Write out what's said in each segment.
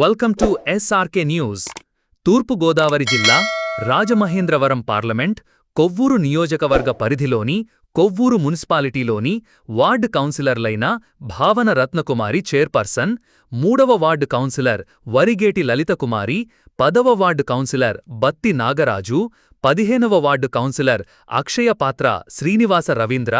Welcome to SRK news. Toorpu Godavari జిల్లా Rajamahendravaram parliament Kovvur నియోజకవర్గ పరిధిలోని కొవ్వూరు మున్సిపాలిటీలోని వార్డు కౌన్సిలర్లైన భావన రత్నకుమారి చైర్పర్సన్ మూడవ వార్డు కౌన్సిలర్ వరిగేటి లలితకుమారి పదవ వార్డు కౌన్సిలర్ బత్తి నాగరాజు పదిహేనవ వార్డు కౌన్సిలర్ అక్షయ పాత్ర శ్రీనివాస రవీంద్ర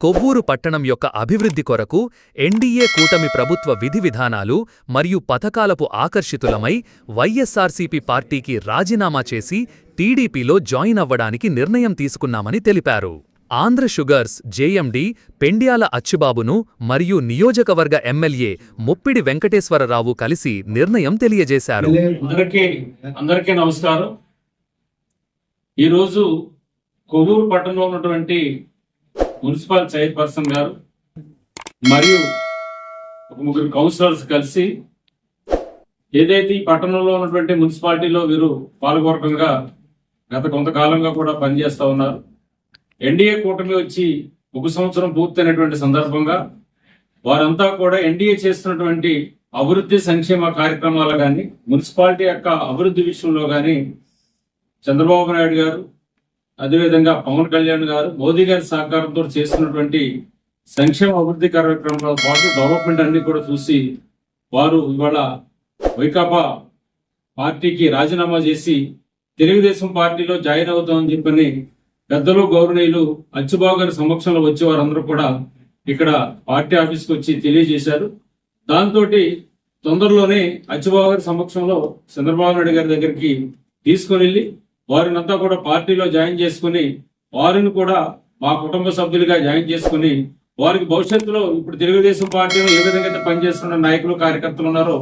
కొవ్వూరు పట్టణం యొక్క అభివృద్ధి కొరకు ఎన్డీఏ కూటమి ప్రభుత్వ విధి విధానాలు మరియు పథకాలపు ఆకర్షితులమై వైఎస్సార్సీపీ పార్టీకి రాజీనామా చేసి టీడీపీలో జాయిన్ అవ్వడానికి నిర్ణయం తీసుకున్నామని తెలిపారు. ఆంధ్ర షుగర్స్ జేఎండి పెండ్యాల అచ్చుబాబును మరియు నియోజకవర్గ ఎమ్మెల్యే ముప్పిడి వెంకటేశ్వరరావు కలిసి నిర్ణయం తెలియజేశారు. అందరికీ అందరికీ నమస్కారం. ఈరోజు కొవ్వూరు పట్టణంలో ఉన్నటువంటి మున్సిపల్ చైర్పర్సన్ గారు మరియు ఒక ముగ్గురు కౌన్సిలర్స్ కలిసి ఏదైతే ఈ పట్టణంలో ఉన్నటువంటి మున్సిపాలిటీలో వీరు పాల్గొనకంగా గత కొంతకాలంగా కూడా పనిచేస్తూ ఉన్నారు. ఎన్డీఏ కూటమి వచ్చి ఒక సంవత్సరం పూర్తయినటువంటి సందర్భంగా వారంతా కూడా ఎన్డీఏ చేస్తున్నటువంటి అభివృద్ధి సంక్షేమ కార్యక్రమాలు కానీ మున్సిపాలిటీ యొక్క అభివృద్ధి విషయంలో కానీ చంద్రబాబు నాయుడు గారు అదేవిధంగా పవన్ కళ్యాణ్ గారు మోదీ గారి సహకారంతో చేస్తున్నటువంటి సంక్షేమ అభివృద్ధి కార్యక్రమాలతో పాటు డెవలప్మెంట్ అన్ని కూడా చూసి వారు ఇవాళ వైకాపా పార్టీకి రాజీనామా చేసి తెలుగుదేశం పార్టీలో జాయిన్ అవుతామని చెప్పని పెద్దలు గౌరవనీయులు అచ్చుబాబు గారి సమక్షంలో వచ్చే వారందరూ కూడా ఇక్కడ పార్టీ ఆఫీస్కి వచ్చి తెలియజేశారు. దాంతో తొందరలోనే అచ్చుబాబు గారి సమక్షంలో చంద్రబాబు నాయుడు గారి దగ్గరికి తీసుకుని వెళ్ళి వారినంతా కూడా పార్టీలో జాయిన్ చేసుకుని వారిని కూడా మా కుటుంబ సభ్యులుగా జాయిన్ చేసుకుని వారికి భవిష్యత్తులో ఇప్పుడు తెలుగుదేశం పార్టీలో ఏ విధంగా అయితే పనిచేస్తున్న నాయకులు కార్యకర్తలు ఉన్నారో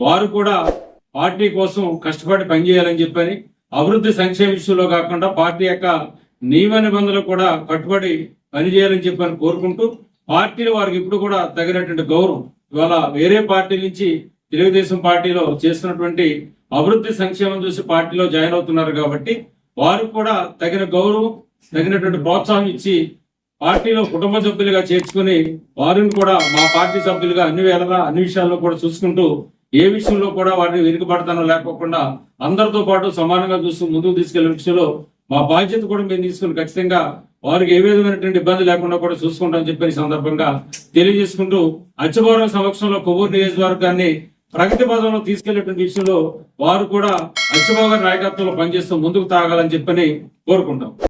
వారు కూడా పార్టీ కోసం కష్టపడి పనిచేయాలని చెప్పని అభివృద్ధి సంక్షేమ విషయంలో కాకుండా పార్టీ యొక్క నియమ నిబంధనలు కూడా కట్టుబడి పనిచేయాలని చెప్పని కోరుకుంటూ పార్టీలు వారికి ఇప్పుడు కూడా తగినటువంటి గౌరవం. ఇవాళ వేరే పార్టీ నుంచి తెలుగుదేశం పార్టీలో చేస్తున్నటువంటి అభివృద్ధి సంక్షేమం చూసి పార్టీలో జాయిన్ అవుతున్నారు కాబట్టి వారు కూడా తగిన గౌరవం తగినటువంటి ప్రోత్సాహం ఇచ్చి పార్టీలో కుటుంబ సభ్యులుగా చేర్చుకుని వారిని కూడా మా పార్టీ సభ్యులుగా అన్ని వేళలా అన్ని విషయాల్లో కూడా చూసుకుంటూ ఏ విషయంలో కూడా వారిని వెనుకబడతానో లేకోకుండా అందరితో పాటు సమానంగా చూస్తూ ముందుకు తీసుకెళ్ళే విషయంలో మా బాధ్యత కూడా మేము తీసుకుని ఖచ్చితంగా వారికి ఏ విధమైనటువంటి ఇబ్బంది లేకుండా కూడా చూసుకుంటామని చెప్పిన సందర్భంగా తెలియజేసుకుంటూ అచ్చబోరం సమక్షంలో కొవ్వూరు నియోజకవర్గాన్ని ప్రగతి పదంలో తీసుకెళ్ళేటువంటి విషయంలో వారు కూడా అచ్చబాబు గారి నాయకత్వంలో పనిచేస్తూ ముందుకు తాగాలని చెప్పని కోరుకుంటాం.